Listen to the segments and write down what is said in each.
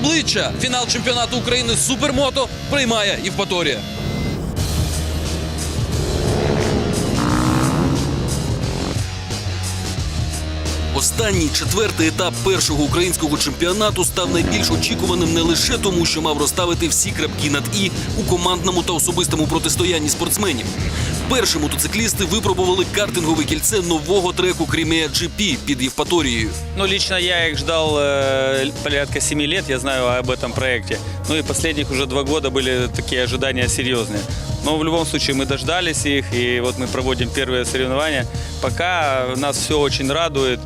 обличчя. Фінал чемпіонату України з супермото приймає Євпаторія. Останній четвертий етап першого українського чемпіонату став найбільш очікуваним не лише тому, що мав розставити всі крапки над і у командному та особистому протистоянні спортсменів. Вперше мотоциклісти випробували картингове кільце нового треку Crimea GP під Євпаторією. Ну, лично я их ждал э, порядка 7 лет, я знаю об этом проекте. Ну и последних уже два года были такие ожидания серьезные. Но в любом случае мы дождались их, и вот мы проводим первые соревнования. Пока нас все очень радует.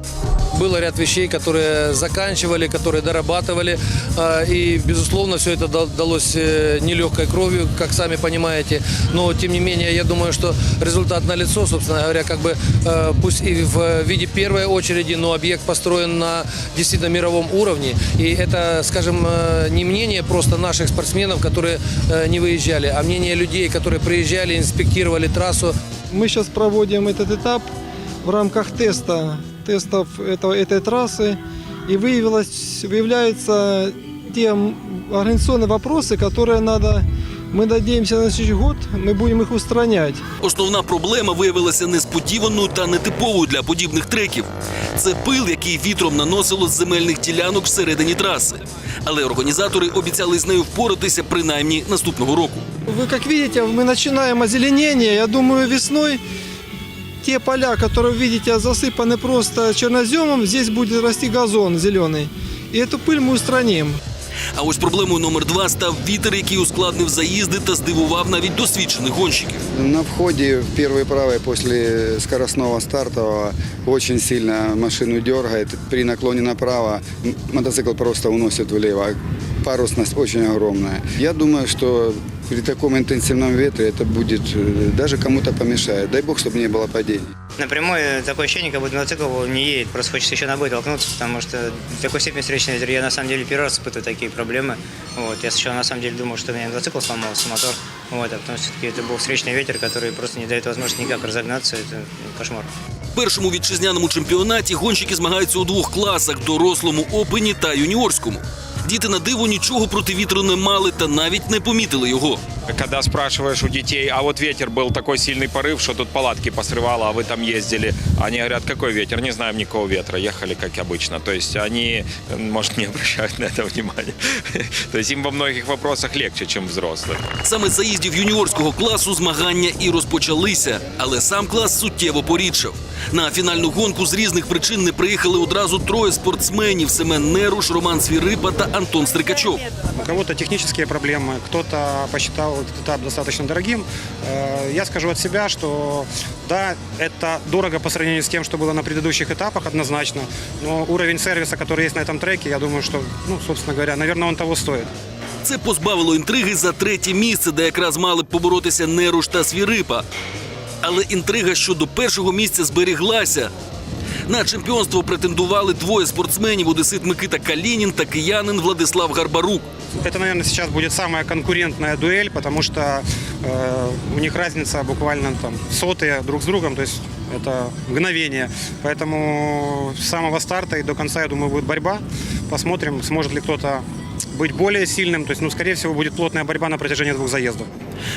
Было ряд вещей, которые заканчивали, которые дорабатывали. а, И, безусловно, все это дал- далось э, нелегкой кровью, как сами понимаете. Но, тем не менее, я думаю, что результат налицо, собственно говоря, как бы, э, пусть и в виде первой очереди, но объект построен на действительно мировом уровне. И это, скажем, э, не мнение просто наших спортсменов, которые не выезжали, а мнение людей, которые приезжали, инспектировали трассу, Мы сейчас проводим этот этап в рамках теста, тестов этого, этой трассы. И выявилось, выявляются те м, организационные вопросы, которые надо, мы надеемся, на следующий год мы будем их устранять. Основна проблема виявилася несподіваною та нетиповою для подібних треків. Це пил, який вітром наносило з земельних ділянок всередині траси. Але організатори обіцяли з нею впоратися принаймні наступного року. Вы как видите, мы начинаем озеленение. Я думаю, весной те поля, которые вы видите, засыпаны просто черноземом, здесь будет расти газон зеленый. И эту пыль мы устраним. А ось проблемою номер два став вітер, який ускладнив заїзди та здивував навіть досвідчених гонщиків. На входе в первый правый после скоростного стартового очень сильно машину дергает. При наклоне направо м- мотоцикл просто уносит влево. Парусность очень огромная. Я думаю, что при таком интенсивном ветре это будет э, даже кому-то помешает. Дай бог, чтобы не было падений. Напрямую такое ощущение, как будто мотоцикл не едет, просто хочется еще на бой толкнуться, потому что в такой степени встречный ветер. Я на самом деле первый раз испытываю такие проблемы. Вот. Я сначала на самом деле думал, что у меня мотоцикл сломался, мотор. Вот. А потом все-таки это был встречный ветер, который просто не дает возможности никак разогнаться. Это кошмар. В першому вітчизняному чемпіонаті гонщики змагаються у двох класах дорослому опені та юніорському. Діти на диво нічого проти вітру не мали та навіть не помітили його Когда спрашиваешь у детей, а вот ветер был такой сильный порыв, что тут палатки посрывало, а вы там ездили. Они говорят, какой ветер? Не знаем никакого ветра, ехали как обычно. То есть они, э, может, не обращают на это внимания. То есть им во многих вопросах легче, чем взрослым. Саме з заїздів юніорського класу змагання і розпочалися, але сам клас суттєво порідшав. На фінальну гонку з різних причин не приїхали одразу троє спортсменів: Семен Неруш, Роман Свірипа та Антон Стрикачов. У кого-то технические проблемы, кто-то посчитал этот этап достаточно дорогим. Э, Я скажу от себя, что да, это дорого по сравнению с тем, что было на предыдущих этапах однозначно, но уровень сервиса, который есть на этом треке, я думаю, что, ну, собственно говоря, наверное, он того стоит. Це позбавило інтриги за третє місце, де якраз мали б поборотися Неруш та Свірипа. Але інтрига щодо першого місця зберіглася. На чемпіонство претендували двоє спортсменів: одесит Микита Калінін та киянин Владислав Гарбарук. Это, наверное, сейчас будет самая конкурентная дуэль, потому что э, у них разница буквально там сотые друг с другом, то есть это мгновение. Поэтому с самого старта и до конца, я думаю, будет борьба. Посмотрим, сможет ли кто-то быть более сильным. То есть, ну, скорее всего, будет плотная борьба на протяжении двух заездов.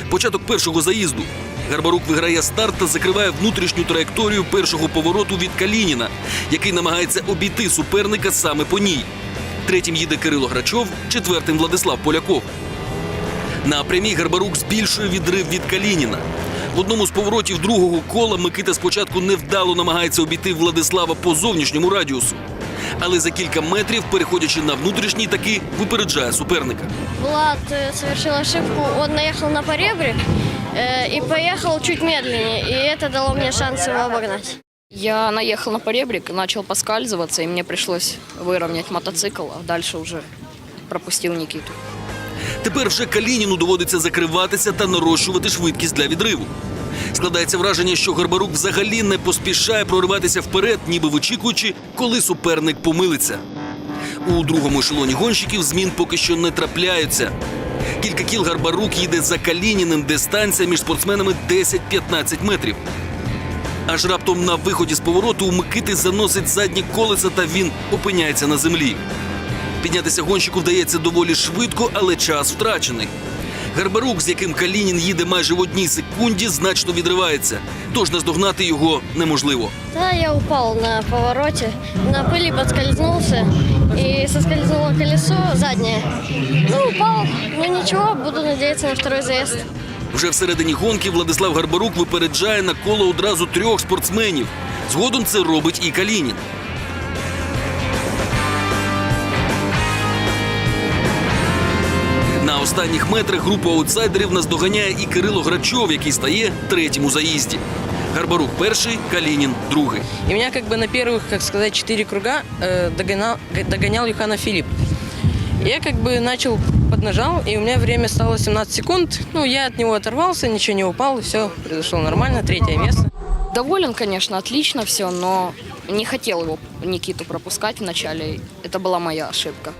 Початок першого заїзду. Гарбарук виграє старт та закриває внутрішню траєкторію першого повороту від Калініна, який намагається обійти суперника саме по ній. Третім їде Кирило Грачов, четвертим Владислав Поляков. На прямій Гарбарук збільшує відрив від Калініна. В одному з поворотів другого кола Микита спочатку невдало намагається обійти Владислава по зовнішньому радіусу Але за кілька метрів, переходячи на внутрішній, таки випереджає суперника. Влад э, совершил ошибку, он наехал на поребрик э, и поехал чуть медленнее, и это дало мне шанс его обогнать. Я наехал на поребрик, начал поскальзываться, и мне пришлось выровнять мотоцикл, а дальше уже пропустил Никиту. Тепер вже Калініну доводиться закриватися та нарощувати швидкість для відриву. Складається враження, що Гарбарук взагалі не поспішає прориватися вперед, ніби вичікуючи, коли суперник помилиться. У другому ешелоні гонщиків змін поки що не трапляються. Кілька кіл Гарбарук їде за Калініним, дистанція між спортсменами 10-15 метрів. Аж раптом на виході з повороту у Микити заносить задні колеса та він опиняється на землі. Піднятися гонщику вдається доволі швидко, але час втрачений. Гарбарук, з яким Калінін їде майже в одній секунді, значно відривається, тож наздогнати його неможливо. Да, я упал на повороте, на пыли подскользнулся и соскользнуло колесо заднее. Ну, упал, но ничего, буду надеяться на второй заезд. Вже всередині гонки Владислав Гарбарук випереджає на коло одразу трьох спортсменів. Згодом це робить і Калінін. останніх метрах групу аутсайдерів наздоганяє і Кирило Грачов, який стає третім у заїзді. Гарбарук перший, Калінін другий. И меня как бы на первых, как сказать, четыре круга э, догонял, догонял Юхана Филипп. Я как бы начал, поднажал, и у меня время стало 17 секунд. Ну, я от него оторвался, ничего не упал, и все, произошло нормально, третье место. Доволен, конечно, отлично все, но не хотел его, Никиту, пропускать вначале. Это была моя ошибка.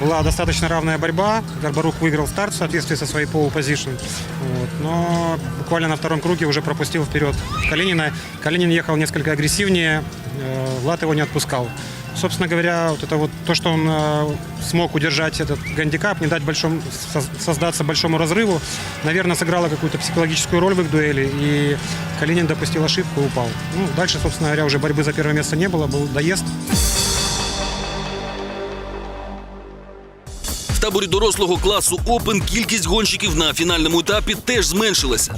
Была достаточно равная борьба. Гарбарук выиграл старт в соответствии со своей position. Вот. Но буквально на втором круге уже пропустил вперед Калинина. Калинин ехал несколько агрессивнее, э, Влад его не отпускал. Собственно говоря, вот это вот то, что он э, смог удержать этот гандикап, не дать большому, со- создаться большому разрыву, наверное, сыграло какую-то психологическую роль в их дуэли, и Калинин допустил ошибку и упал. Ну, дальше, собственно говоря, уже борьбы за первое место не было, был доезд. таборі дорослого класу Опен кількість гонщиків на фінальному етапі теж зменшилася.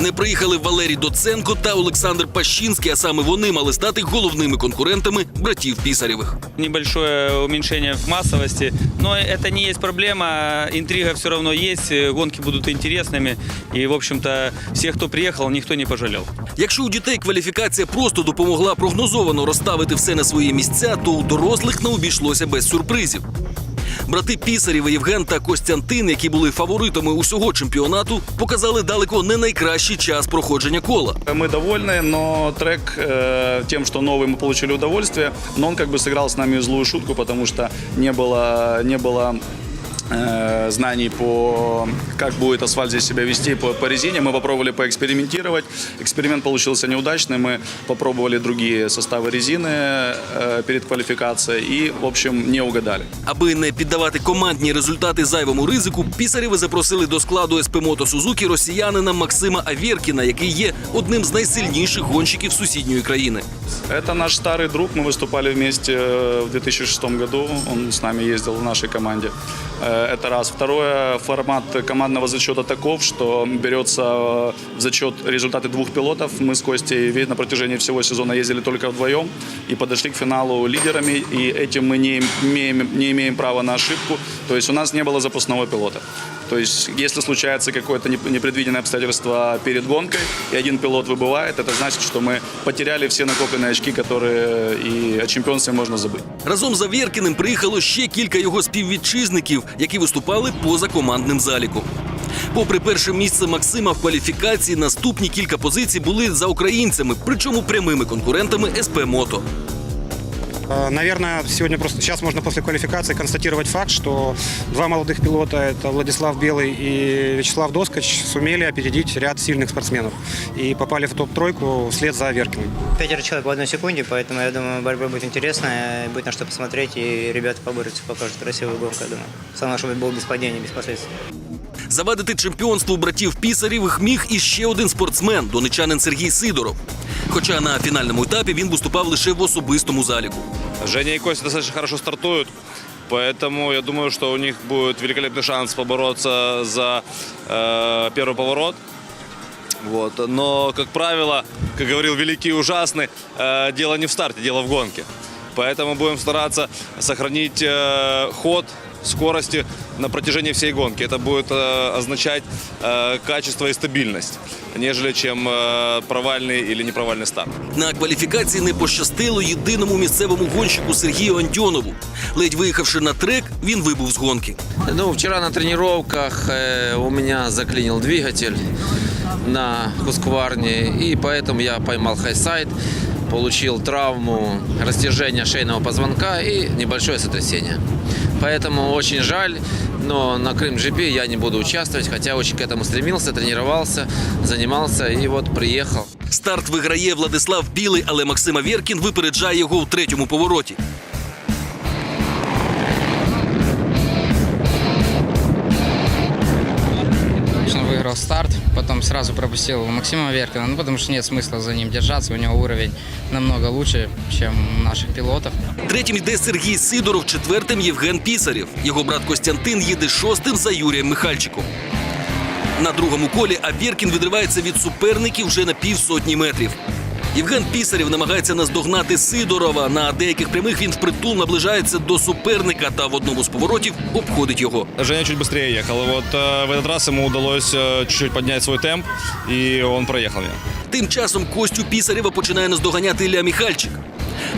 Не приїхали Валерій Доценко та Олександр Пащинський, а саме вони мали стати головними конкурентами братів Пісарєвих. Небольшое уменьшение в массовости, но это не есть проблема. Интрига все равно есть, э, гонки будут интересными. И, в общем-то, всех, кто приехал, никто не пожалел. Якщо у дітей кваліфікація просто допомогла прогнозовано розставити все на свої місця, то у дорослих не обійшлося без сюрпризів. Брати Пісарєва, Євген та Костянтин, які були фаворитами усього чемпіонату, показали далеко не найкращий час проходження кола. Мы довольны, но трек э, тем, что новый мы получили удовольствие, но он как бы сыграл с нами злую шутку, потому что не было, не было э, знаний по как будет асфальт здесь себя вести по, по резине. Мы попробовали поэкспериментировать. Эксперимент получился неудачный. Мы попробовали другие составы резины э, перед квалификацией и, в общем, не угадали. Аби не піддавати командні результати зайвому ризику, Пісарєви запросили до складу СП Мото Сузуки росіянина Максима Авєркіна, який є одним з найсильніших гонщиків сусідньої країни. Это наш старый друг. Мы выступали вместе э, в 2006 году. Он с нами ездил в нашей команде. Э, Это раз. Второе, формат командного зачета таков, что берется э, в зачет результаты двух пилотов. Мы с Костей ве- на протяжении всего сезона ездили только вдвоем и подошли к финалу лидерами. И этим мы не имеем, не имеем права на ошибку. То есть у нас не было запасного пилота. То есть, если случается какое-то неп- непредвиденное обстоятельство перед гонкой, и один пилот выбывает, это значит, что мы потеряли все накопленные очки, которые и о чемпионстве можно забыть. Разом з Авєркіним приїхало ще кілька його співвітчизників, які виступали поза командним заліком. Попри перше місце Максима в кваліфікації, наступні кілька позицій були за українцями, причому прямими конкурентами СП Мото. Э, Наверное, сегодня просто сейчас можно после квалификации констатировать факт, что два молодых пилота, это Владислав Белый и Вячеслав Доскач, сумели опередить ряд сильных спортсменов и попали в топ-тройку вслед за Аверкиным. Пятеро человек в одной секунде, поэтому я думаю, борьба будет интересная, будет на что посмотреть, и ребята поборются, покажут красивую гонку, я думаю. Самое, чтобы был без падений, без последствий. Завадити чемпіонству братів Пісарєвих міг і ще один спортсмен донечанин Сергій Сидоров. Хоча на фінальному етапі він виступав лише в особистому заліку. Женя и Костя достаточно хорошо стартуют, поэтому я думаю, что у них будет великолепный шанс побороться за э, первый поворот. Вот. Но, как правило, как говорил Великий и Ужасный, э, дело не в старте, дело в гонке. Поэтому будем стараться сохранить э, ход, скорости на протяжении всей гонки. Это будет э, означать э, качество и стабильность, нежели чем э, провальный или непровальный старт. На кваліфікації не пощастило єдиному місцевому гонщику Сергію Андьонову. Ледь виїхавши на трек, він вибув з гонки. Ну, вчера на тренировках э, у меня заклинил двигатель на Хускварне, и поэтому я поймал хайсайд, получил травму растяжения шейного позвонка и небольшое сотрясение. Поэтому очень жаль, но на Крым GP я не буду участвовать, хотя очень к этому стремился, тренировался, занимался и вот приехал. Старт виграє Владислав Білий, але Максим Авєркін випереджає його у третьому повороті. Выиграл старт, потом сразу пропустил Максима Веркина, ну потому что нет смысла за ним держаться, у него уровень намного лучше, чем у наших пилотов. Третім йде Сергій Сидоров, четвертим Євген Пісарєв. Його брат Костянтин їде шостим за Юрієм Михальчиком. На другому колі Авєркін відривається від суперників вже на півсотні метрів. Євген Пісарєв намагається наздогнати Сидорова. На деяких прямих він впритул наближається до суперника та в одному з поворотів обходить його. Женя чуть быстрее ехал. И вот э, в этот раз ему удалось э, чуть-чуть поднять свой темп, и он проехал меня. Тим часом Костю Пісарєва починає наздоганяти Ілля Міхальчик.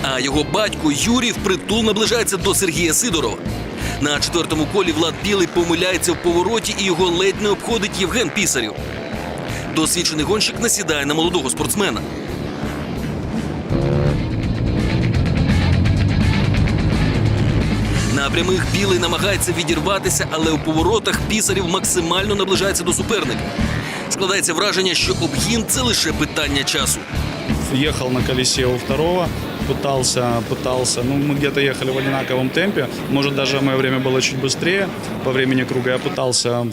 А його батько Юрій впритул наближається до Сергія Сидорова. На четвертому колі Влад Білий помиляється в повороті і його ледь не обходить Євген Пісарєв. Досвідчений гонщик насідає на молодого спортсмена. прямих білий намагається відірватися, але у поворотах Пісарєв максимально наближається до суперника. Складається враження, що обгін це лише питання часу. Ехал на колесе у второго, пытался, пытался. Ну, мы где-то ехали в одинаковом темпе. Может, даже мое время было чуть быстрее. По времени круга я пытался,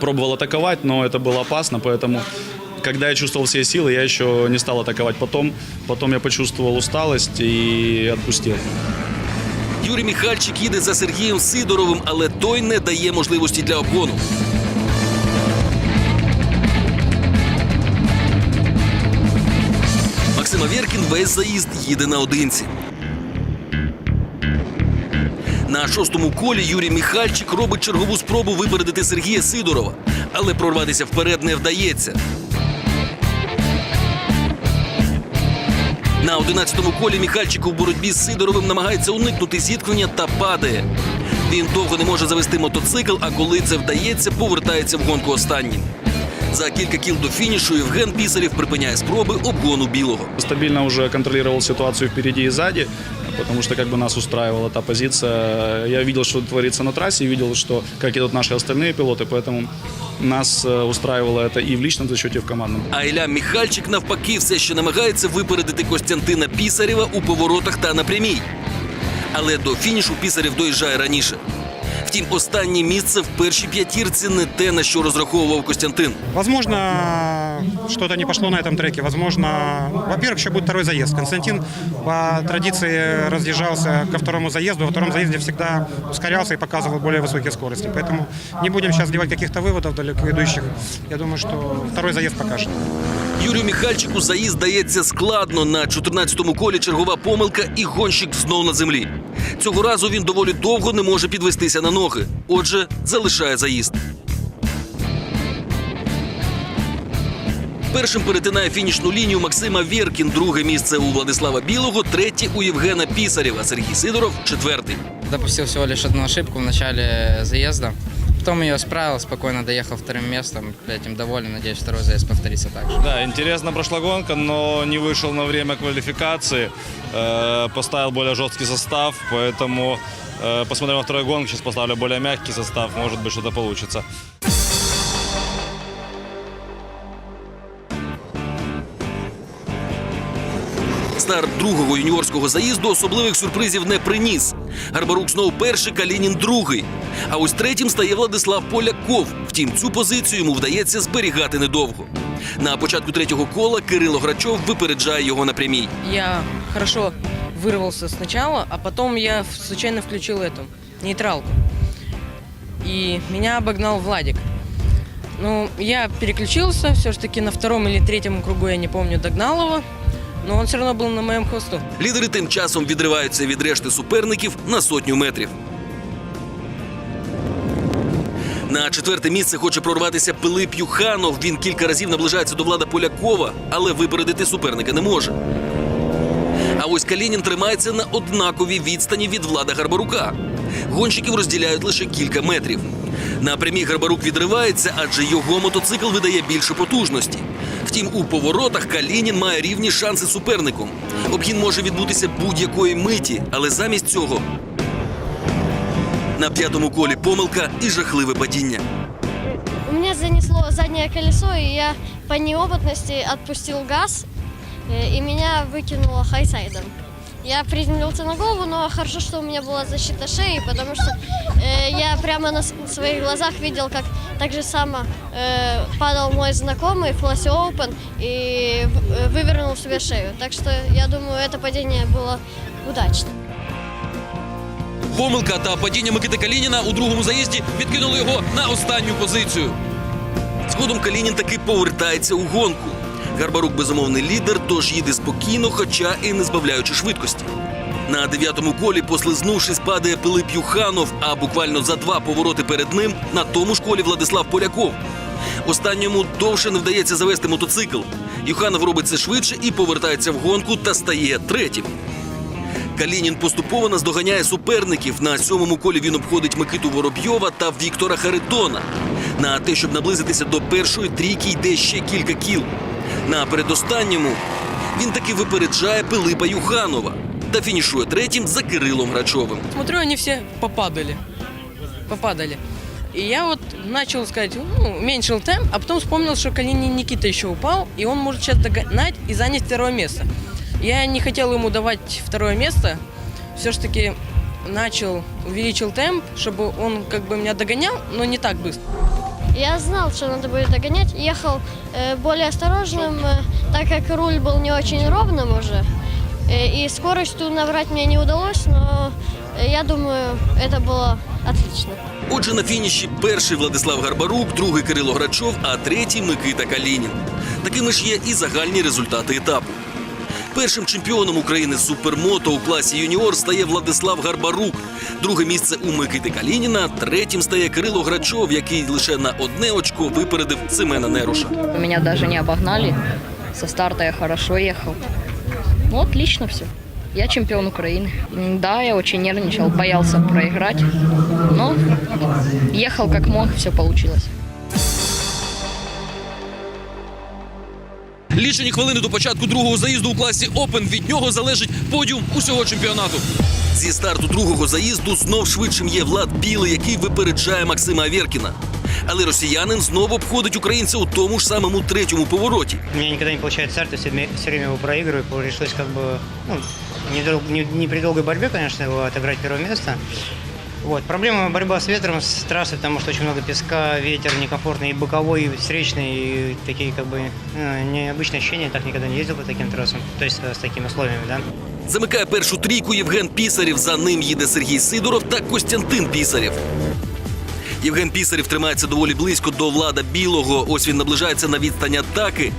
пробовал атаковать, но это было опасно, поэтому когда я чувствовал все силы, я еще не стал атаковать. Потом, потом я почувствовал усталость и отпустил. Юрій Міхальчик їде за Сергієм Сидоровим, але той не дає можливості для обгону. Максим Авєркін весь заїзд їде наодинці. На шостому колі Юрій Міхальчик робить чергову спробу випередити Сергія Сидорова, але прорватися вперед не вдається. На 11-му колі Міхальчик у боротьбі з Сидоровим намагається уникнути зіткнення та падає. Він довго не може завести мотоцикл, а коли це вдається, повертається в гонку останнім. За кілька кіл до фінішу Євген Пісарів припиняє спроби обгону білого. Стабільно уже контролював ситуацію впереді і сзади, потому что как бы нас устраивала та позиция. Я видел, что творится на трассе, и видел, что как идут наши остальные пилоты, поэтому нас э, устраивало это и в личном зачете, и в командном. А Ілля Міхальчик навпаки все ще намагається випередити Костянтина Пісарєва у поворотах та на прямій. Але до фінішу Пісарєв доїжджає раніше. Втім, останнє місце в першій п'ятірці не те, на що розраховував Костянтин. Возможно, что-то не пошло на этом треке. Возможно, во-первых, еще будет второй заезд. Константин по традиции разъезжался ко второму заезду. Во втором заезде всегда ускорялся и показывал более высокие скорости. Поэтому не будем сейчас делать каких-то выводов далеко идущих. Я думаю, что второй заезд покажет. Юрію Міхальчику заїзд дається складно. На 14-му колі чергова помилка і гонщик знов на землі. Цього разу він доволі довго не може підвестися на ноги. Отже, залишає заїзд. Першим перетинає фінішну лінію Максима Вєркін, друге місце у Владислава Білого, третє у Євгена Пісарєва, Сергій Сидоров четвертий. Допустил всего лишь одну ошибку в начале заезда, потом ее исправил, спокойно доехал вторым местом, этим доволен, надеюсь, второй заезд повторится так же. Да, интересно прошла гонка, но не вышел на время квалификации. Э, поставил более жесткий состав, поэтому э, посмотрим на второй гонке. Сейчас поставлю более мягкий состав, может быть, что-то получится. Старт другого юніорського заїзду особливих сюрпризів не приніс. Гарбарук знову перший, Калінін другий. А ось третім стає Владислав Поляков. Втім, цю позицію йому вдається зберігати недовго. На початку третього кола Кирило Грачов випереджає його на прямій. Я хорошо вырвался сначала, а потом я случайно включил эту нейтралку. И меня обогнал Владик. Ну, я переключился, все-таки на втором или третьем кругу, я не помню, догнал его. Но он все равно был на моем хвосту. Лідери тим часом відриваються від решти суперників на сотню метрів. На четверте місце хоче прорватися Пилип Юханов. Він кілька разів наближається до влада Полякова, але випередити суперника не може. А ось Калінін тримається на однаковій відстані від влада Гарбарука. Гонщиків розділяють лише кілька метрів. На прямій Гарбарук відривається, адже його мотоцикл видає більше потужності. Втім, у поворотах Калінін має рівні шанси з суперником. Обгін може відбутися будь-якої миті, але замість цього на п'ятому колі помилка і жахливе падіння. У меня занесло заднее колесо, и я по неопытности отпустил газ, э, и меня выкинуло хайсайдом. я приземлился на голову, но хорошо, что у меня была защита шеи, потому что э, я прямо на с- своих глазах видел, как так же само э, падал мой знакомый Флосси Оупен и в- э, вывернул себе шею. Так что я думаю, это падение было удачным. Помилка та падіння Микити Калініна у другому заїзді відкинули його на останню позицію. Згодом Калінін таки повертається у гонку. Гарбарук безумовний лідер, тож їде спокійно, хоча і не збавляючи швидкості. На дев'ятому колі, послизнувшись, падає Пилип Юханов, а буквально за два повороти перед ним на тому ж колі Владислав Поляков. Останньому довше не вдається завести мотоцикл. Юханов робить це швидше і повертається в гонку та стає третім. Калінін поступово наздоганяє суперників. На сьомому колі він обходить Микиту Воробйова та Віктора Харитона. На те, щоб наблизитися до першої трійки, йде ще кілька кіл. На передостанньому він таки випереджає Пилипа Юханова та фінішує третім за Кирилом Грачовим. Смотрю, они все попадали. Попадали. И я вот начал сказать, ну, уменьшил темп, а потом вспомнил, что Калинин Никита еще упал, и он может сейчас догнать и занять второе место. Я не хотел ему давать второе место, все-таки начал, увеличил темп, чтобы он как бы меня догонял, но не так быстро. Я знал, что надо будет догонять. Ехал э, более осторожным, э, так как руль был не очень ровным уже. Э, и скоростью набрать мне не удалось, но э, я думаю, это было отлично. Отже, на фініші перший Владислав Гарбарук, другий Кирило Грачов, а третій Микита Калінін. Такими ж є і загальні результати етапу. Першим чемпіоном України супермото у класі юніор стає Владислав Гарбарук. Друге місце у Микити Калініна. Третім стає Кирило Грачов, який лише на одне очко випередив Семена Неруша. Меня даже не обогнали. Со старта я хорошо ехал. Ну, отлично все. Я чемпион Украины. М, Да, я очень нервничал, боялся проиграть. Но ехал как мог, все получилось. Лічені хвилини до початку другого заїзду у класі Open. Від нього залежить подіум усього чемпіонату. Зі старту другого заїзду знов швидшим є Влад Білий, який випереджає Максима Аверкіна. Але росіянин знову обходить українця у тому ж самому третьому повороті. У меня никогда не получается старт, я все время, все время его проигрываю, пришлось как бы, ну, недол- не, не при долгой борьбе, конечно, его отыграть первое место. Вот. Проблема борьба с ветром, с трассой, потому что очень много песка, ветер некомфортный, и боковой, и встречный, и такие как бы ну, необычные ощущения, я так никогда не ездил по таким трассам, то есть э, с такими условиями, да. Замикає першу трійку Євген Пісарєв. За ним їде Сергій Сидоров та Костянтин Пісарєв. Євген Пісарєв тримається доволі близько до влада білого. Ось він наближається на відстань атаки.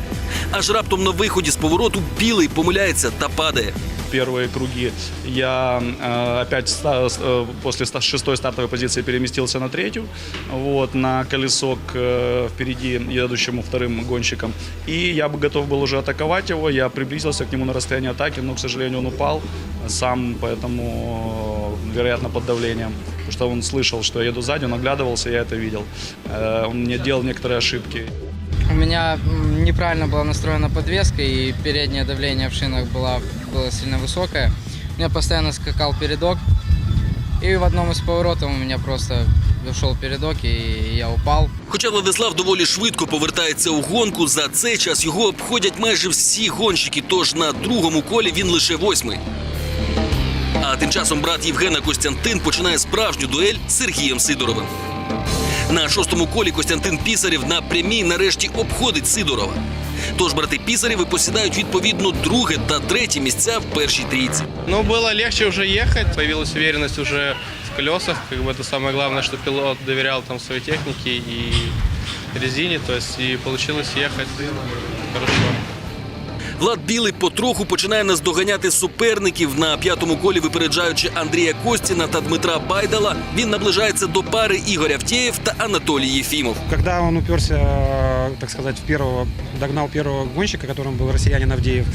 Аж раптом на виході з повороту білий помиляється та падає. Первые круги я э, опять ста- э, после ста- шестой стартовой позиции переместился на третью, вот, на колесо к э, впереди едущему вторым гонщикам. И я бы готов был уже атаковать его, я приблизился к нему на расстояние атаки, но, к сожалению, он упал сам, поэтому, э, вероятно, под давлением. Потому что он слышал, что я еду сзади, он оглядывался, я это видел. Э, Он мне делал некоторые ошибки. У меня неправильно была настроена подвеска, и переднее давление в шинах было, было сильно высокое. У меня постоянно скакал передок, и в одном из поворотов у меня просто ушел передок, и я упал. Хоча Владислав доволі швидко повертається у гонку, за цей час його обходять майже всі гонщики, тож на другому колі він лише восьмий. А тим часом брат Євгена Костянтин починає справжню дуель з Сергієм Сидоровим. На шостому колі Костянтин Пісарєв на прямій нарешті обходить Сидорова. Тож брати Пісарєви посідають відповідно друге та третє місця в першій трійці. Ну, было легче уже ехать, появилась уверенность уже в колесах, как бы это самое главное, что пилот доверял там своей технике и резине, то есть и получилось ехать хорошо. Влад Білий потроху починає наздоганяти суперників на п'ятому колі, випереджаючи Андрія Костіна та Дмитра Байдала. Він наближається до пари Ігоря Втєєв та Анатолій Єфімов. Коли він уперся, так сказать, в первого, догнал первого гонщика, которым был россиянин Авдеев,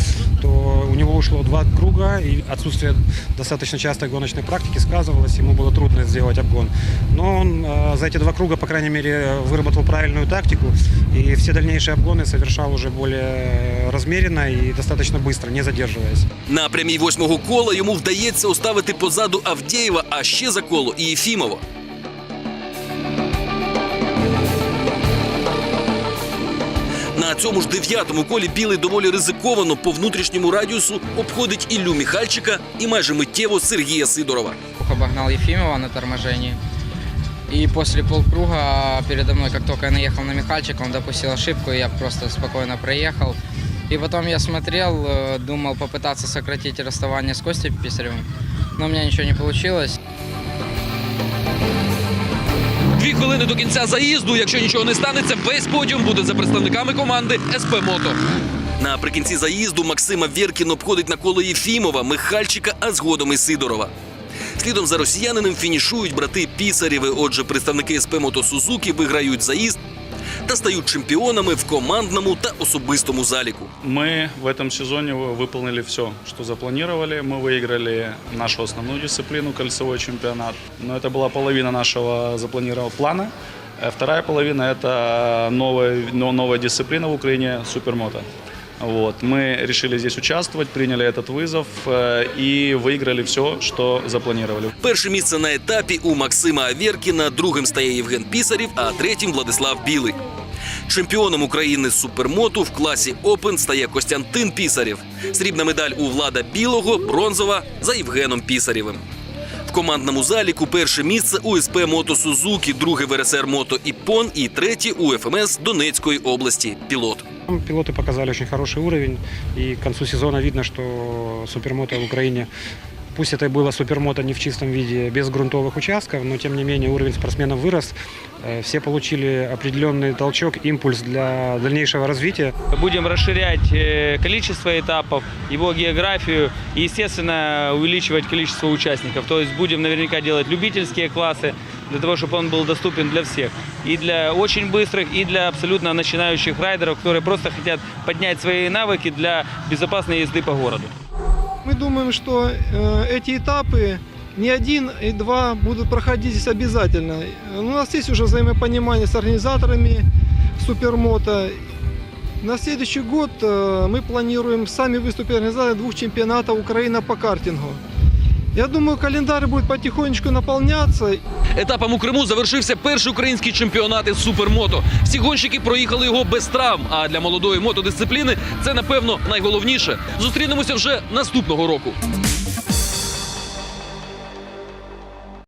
то у него ушло два круга, и отсутствие достаточно частой гоночной практики сказывалось, ему было трудно сделать обгон. Но он э, за эти два круга, по крайней мере, выработал правильную тактику, и все дальнейшие обгоны совершал уже более размеренно и достаточно быстро, не задерживаясь. На прямій восьмого кола йому вдається оставити позаду Авдєєва, а ще за коло і Єфімова. На На цьому ж дев'ятому колі білий доволі ризиковано по внутрішньому радіусу обходить Іллю Міхальчика і майже миттєво Сергія Сидорова. Обогнал Ефимова на торможении. И после полкруга передо мной, как только я наехал на Михальчика, он допустил ошибку, и я просто спокойно проехал. И потом я смотрел, э, думал попытаться сократить расставание с Костей Писаревым, но у меня ничего не получилось. Хвилини до кінця заїзду. Якщо нічого не станеться, весь подіум буде за представниками команди СП Мото. Наприкінці заїзду Максима Вєркін обходить на коло Єфімова, Михальчика, а згодом і Сидорова. Слідом за росіяниним фінішують брати Пісарєви. Отже, представники СП Мото Сузуки виграють заїзд та стають чемпіонами в командному та особистому заліку. Мы в этом сезоне выполнили все, что запланировали. Мы выиграли нашу основную дисциплину, кольцевой чемпионат. Но это была половина нашего запланированного плана. Э, Вторая половина – это новая, но- новая дисциплина в Украине – супермото. Вот. Мы решили здесь участвовать, приняли этот вызов э, и выиграли все, что запланировали. Перше місце на етапі у Максима Авєркіна, другим стає Євген Пісарів, а третім Владислав Білий. Чемпіоном України з супермоту в класі Опен стає Костянтин Пісарєв. Срібна медаль у Влада Білого, бронзова за Євгеном Пісарєвим. В командному заліку перше місце у СП Мото Сузуки, друге в РСР Мото Іппон і третє у ФМС Донецької області. Пілот. Пилоты показали очень хороший уровень, и к концу сезона видно, что супермото в Украине, пусть это было супермото не в чистом виде, без грунтовых участков, но тем не менее уровень спортсменов вырос. Э, Все получили определенный толчок, импульс для дальнейшего развития. Будем расширять э, количество этапов, его географию и, естественно, увеличивать количество участников. То есть будем наверняка делать любительские классы, для того, чтобы он был доступен для всех. И для очень быстрых, и для абсолютно начинающих райдеров, которые просто хотят поднять свои навыки для безопасной езды по городу. Мы думаем, что э, эти этапы не один и два будут проходить здесь обязательно. У нас есть уже взаимопонимание с организаторами Супермото. На следующий год э, мы планируем сами выступить организаторами двух чемпионатов Украины по картингу. Я думаю, календарь будет потихонечку наполняться. Етапом у Криму завершився перший український чемпіонат із супермото. Всі гонщики проїхали його без травм. А для молодої мотодисципліни це напевно найголовніше. Зустрінемося вже наступного року.